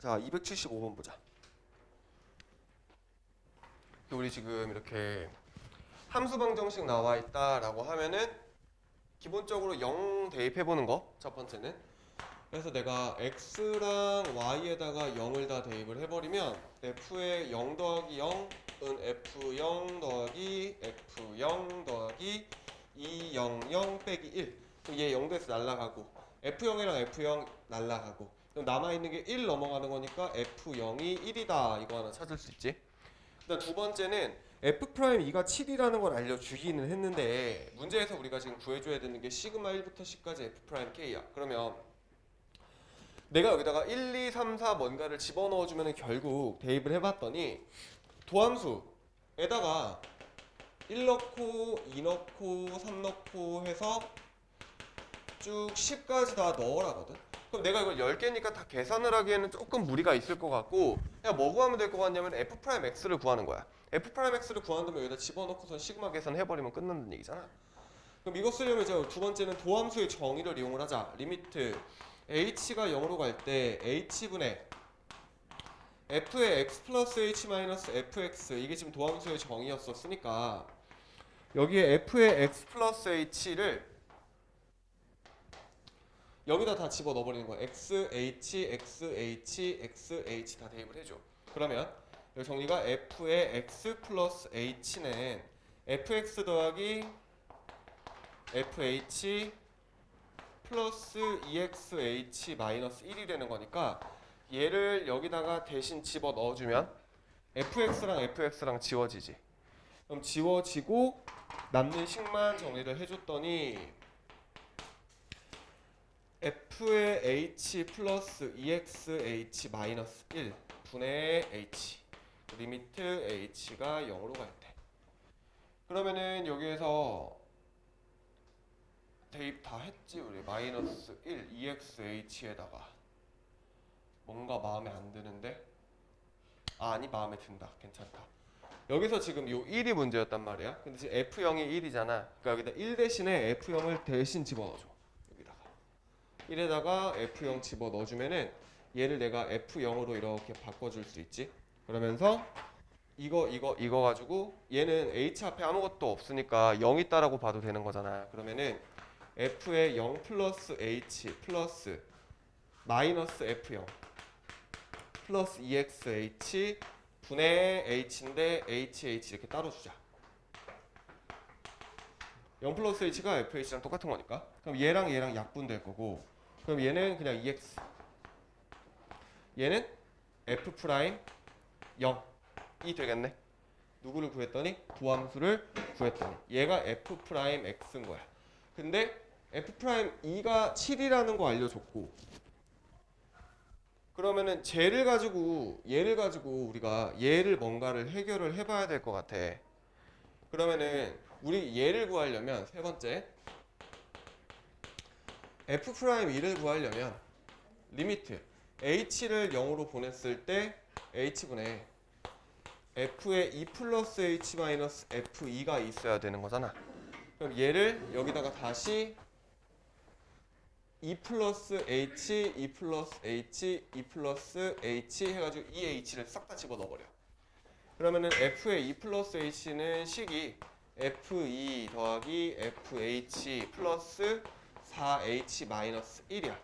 자, 275번 보자. 우리 지금 이렇게 함수 방정식 나와 있다라고 하면은 기본적으로 0 대입해 보는 거 첫 번째는. 그래서 내가 x랑 y에다가 0을 다 대입을 해버리면 f의 0 더하기 0은 f0 더하기 f0 더하기 200 빼기 1 그럼 얘 0대에서 날라가고 f0이랑 f0 날라가고 그럼 남아있는 게 1 넘어가는 거니까 f0이 1이다. 이거 하나 찾을 수 있지? 두 번째는 f'2가 7이라는 걸 알려주기는 했는데 문제에서 우리가 지금 구해줘야 되는 게 시그마 1부터 10까지 f'k야. 그러면 내가 여기다가 1, 2, 3, 4 뭔가를 집어넣어주면 결국 대입을 해봤더니 도함수에다가 1 넣고 2 넣고 3 넣고 해서 쭉 10까지 다 넣으라거든 그럼 내가 이걸 10개니까 다 계산을 하기에는 조금 무리가 있을 것 같고 그냥 뭐 구하면 될 것 같냐면 f'x를 구하는 거야. F'x를 구한다면 여기다 집어넣고선 시그마 계산해버리면 끝난다는 얘기잖아. 그럼 이거 쓰려면 이제 두 번째는 도함수의 정의를 이용을 하자. 리미트 h가 0으로 갈 때 h분의 f의 x 플러스 h 마이너스 fx 이게 지금 도함수의 정의였었으니까 여기에 f의 x 플러스 h를 여기다 다 집어 넣어버리는 거야. x, h, x, h, x, h 다 대입을 해줘. 그러면 여기 정리가 f의 x 플러스 h는 fx 더하기 fh 플러스 exh 마이너스 1이 되는 거니까 얘를 여기다가 대신 집어 넣어주면 fx랑 fx랑 지워지지. 그럼 지워지고 남는 식만 정리를 해줬더니 f의 h 플러스 exh 마이너스 1 분의 h. 리미트 h가 0으로 갈 때. 그러면은 여기에서 대입 다 했지 우리. 마이너스 1 exh에다가. 뭔가 마음에 안 드는데? 아, 아니 마음에 든다. 괜찮다. 여기서 지금 요 1이 문제였단 말이야. 근데 지금 f0이 1이잖아. 그러니까 여기다 1 대신에 f0을 대신 집어넣어줘 1에다가 F0 집어 넣어주면은 얘를 내가 F0으로 이렇게 바꿔줄 수 있지. 그러면서 이거 이거 이거 가지고 얘는 H 앞에 아무것도 없으니까 0 있다라고 봐도 되는 거잖아. 그러면은 F의 0 플러스 H 플러스 마이너스 F0 플러스 EXH 분의 H인데 HH 이렇게 따로 주자. 0 플러스 H가 FH랑 똑같은 거니까. 그럼 얘랑 얘랑 약분될 거고. 그럼 얘는 그냥 EX. 얘는 F 프라임 0이 되겠네. 누구를 구했더니 도함수를 구했더니 얘가 F 프라임 X인 거야. 근데 F 프라임 2가 7이라는 거 알려줬고 그러면은 쟤를 가지고 얘를 가지고 우리가 얘를 뭔가를 해결을 해봐야 될 것 같아. 그러면은 우리 얘를 구하려면 세 번째 f 프라임 2를 구하려면 리미트 h를 0으로 보냈을 때 h분의 f의 2 플러스 h 마이너스 f2가 있어야 되는 거잖아. 그럼 얘를 여기다가 다시 2 플러스 h, 2 플러스 h, 2 플러스 h 해가지고 이 h를 싹 다 집어 넣어버려. 그러면은 f의 2 플러스 h는 식이 f2 더하기 fh 플러스 4h 마이너스 1이야.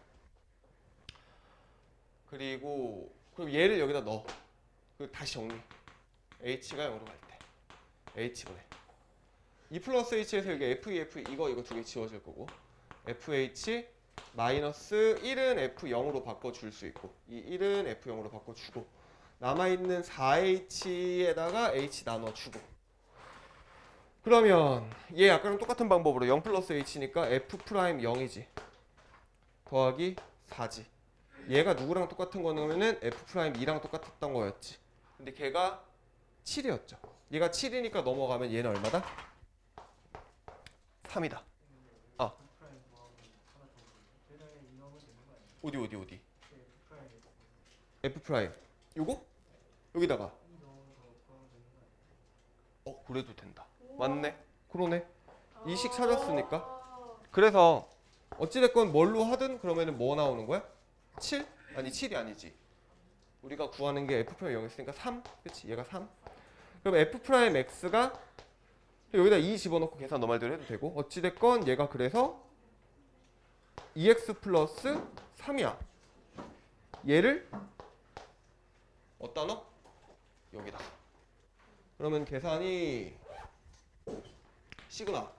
그리고 그럼 얘를 여기다 넣어. 그 다시 정리. h가 0으로 갈 때. h분의 2 플러스 h에서 여기 f2, f 이거 이거 두 개 지워질 거고 fh 마이너스 1은 f0으로 바꿔줄 수 있고 이 1은 f0으로 바꿔주고 남아있는 4h에다가 h 나눠주고 그러면 얘 아까랑 똑같은 방법으로 0 플러스 h니까 f 프라임 0이지. 더하기 4지. 얘가 누구랑 똑같은 거냐면은 f 프라임 2랑 똑같았던 거였지. 근데 걔가 7이었죠. 얘가 7이니까 넘어가면 얘는 얼마다? 3이다. 아. 어디 어디 어디? F 프라임. 요거? 여기다가. 어 그래도 된다 맞네. 그러네. 이식 찾았으니까. 그래서 어찌됐건 뭘로 하든 그러면은 뭐 나오는 거야? 7? 아니 7이 아니지. 우리가 구하는 게 f 프라임 0 있으니까 3 그치? 얘가 3 그럼 f 프라임 x가 여기다 2 집어넣고 계산 너 말대로 해도 되고 어찌됐건 얘가 그래서 2x 플러스 3이야. 얘를 어디다 넣어? 여기다. 그러면 계산이 시그마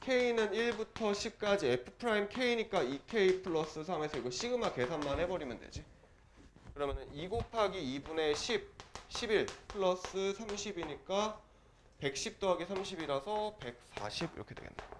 k는 1부터 10까지 f 프라임 k니까 2k 플러스 3에서 이거 시그마 계산만 해버리면 되지. 그러면은 2 곱하기 2분의 10 11 플러스 30이니까 110 더하기 30이라서 140 이렇게 되겠네